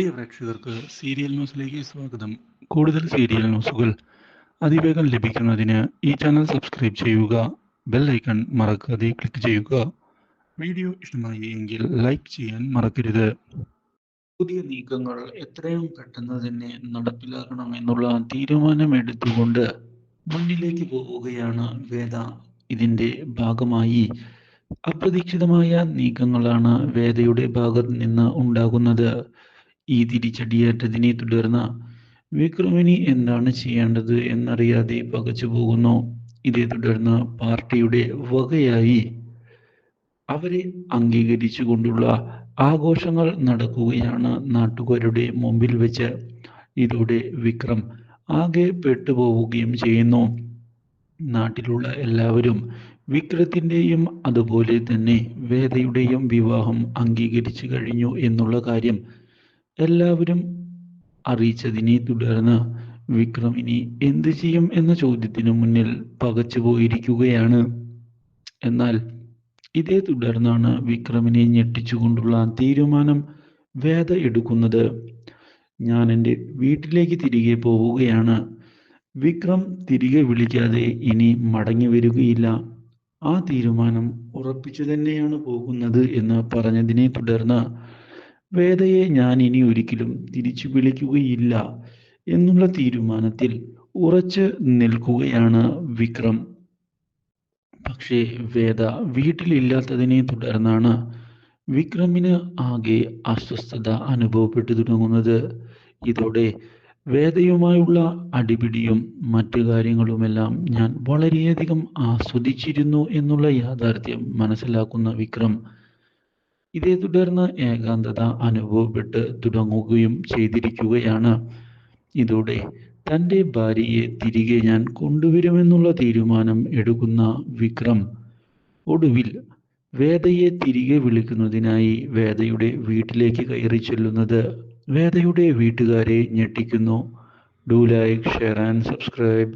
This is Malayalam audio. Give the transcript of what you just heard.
പ്രിയ പ്രേക്ഷകർക്ക് സീരിയൽ ന്യൂസിലേക്ക് സ്വാഗതം. കൂടുതൽ സീരിയൽ ന്യൂസുകൾ അതിവേഗം ലഭിക്കുന്നതിന് ഈ ചാനൽ സബ്സ്ക്രൈബ് ചെയ്യുക ബെൽ ഐക്കൺ മറക്കാതെ ക്ലിക്ക് ചെയ്യുക. വീഡിയോ ഇഷ്ടമായി എങ്കിൽ ലൈക്ക് ചെയ്യാൻ മറക്കരുത്. പുതിയ നീക്കങ്ങൾ എത്രയും പെട്ടെന്ന് തന്നെ നടപ്പിലാക്കണമെന്നുള്ള തീരുമാനമെടുത്തുകൊണ്ട് മുന്നിലേക്ക് പോവുകയാണ് വേദ. ഇതിന്റെ ഭാഗമായി അപ്രതീക്ഷിതമായ നീക്കങ്ങളാണ് വേദയുടെ ഭാഗത്ത് നിന്ന് ഉണ്ടാകുന്നത്. ഈ തിരിച്ചടിയേറ്റതിനെ തുടർന്ന് വിക്രമിനി എന്താണ് ചെയ്യേണ്ടത് എന്നറിയാതെ പകച്ചു പോകുന്നു. ഇതേ തുടർന്ന് പാർട്ടിയുടെ വകയായി അവരെ അംഗീകരിച്ചുകൊണ്ടുള്ള ആഘോഷങ്ങൾ നടക്കുകയാണ് നാട്ടുകാരുടെ മുമ്പിൽ വെച്ച്. ഇതോടെ വിക്രം ആകെ പെട്ടുപോവുകയും ചെയ്യുന്നു. നാട്ടിലുള്ള എല്ലാവരും വിക്രത്തിന്റെയും അതുപോലെ തന്നെ വേദയുടെയും വിവാഹം അംഗീകരിച്ചു കഴിഞ്ഞു എന്നുള്ള കാര്യം എല്ലാവരും അറിയിച്ചതിനെ തുടർന്ന് വിക്രം ഇനി എന്ത് ചെയ്യും എന്ന ചോദ്യത്തിന് മുന്നിൽ പകച്ചു പോയിരിക്കുകയാണ്. എന്നാൽ ഇതേ തുടർന്നാണ് വിക്രമിനെ ഞെട്ടിച്ചുകൊണ്ടുള്ള തീരുമാനം വേദ എടുക്കുന്നത്. ഞാൻ എന്റെ വീട്ടിലേക്ക് തിരികെ പോവുകയാണ്. വിക്രം തിരികെ വിളിക്കാതെ ഇനി മടങ്ങി വരികയില്ല. ആ തീരുമാനം ഉറപ്പിച്ചു തന്നെയാണ് പോകുന്നത് എന്ന് പറഞ്ഞതിനെ തുടർന്ന് വേദയെ ഞാൻ ഇനി ഒരിക്കലും തിരിച്ചു വിളിക്കുകയില്ല എന്നുള്ള തീരുമാനത്തിൽ ഉറച്ച് നിൽക്കുകയാണ് വിക്രം. പക്ഷേ വേദ വീട്ടിലില്ലാത്തതിനെ തുടർന്നാണ് വിക്രമിന് ആകെ അസ്വസ്ഥത അനുഭവപ്പെട്ടു തുടങ്ങുന്നത്. ഇതോടെ വേദയുമായുള്ള അടിപിടിയും മറ്റു കാര്യങ്ങളുമെല്ലാം ഞാൻ വളരെയധികം ആസ്വദിച്ചിരുന്നു എന്നുള്ള യാഥാർത്ഥ്യം മനസ്സിലാക്കുന്ന വിക്രം ഇതേ തുടർന്ന് ഏകാന്തത അനുഭവപ്പെട്ട് തുടങ്ങുകയും ചെയ്തിരിക്കുകയാണ്. ഇതോടെ തന്റെ ഭാര്യയെ തിരികെ ഞാൻ കൊണ്ടുവരുമെന്നുള്ള തീരുമാനം എടുക്കുന്ന വിക്രം ഒടുവിൽ വേദയെ തിരികെ വിളിക്കുന്നതിനായി വേദയുടെ വീട്ടിലേക്ക് കയറി ചെല്ലുന്നത് വേദയുടെ വീട്ടുകാരെ ഞെട്ടിക്കുന്നു. Do like share and subscribe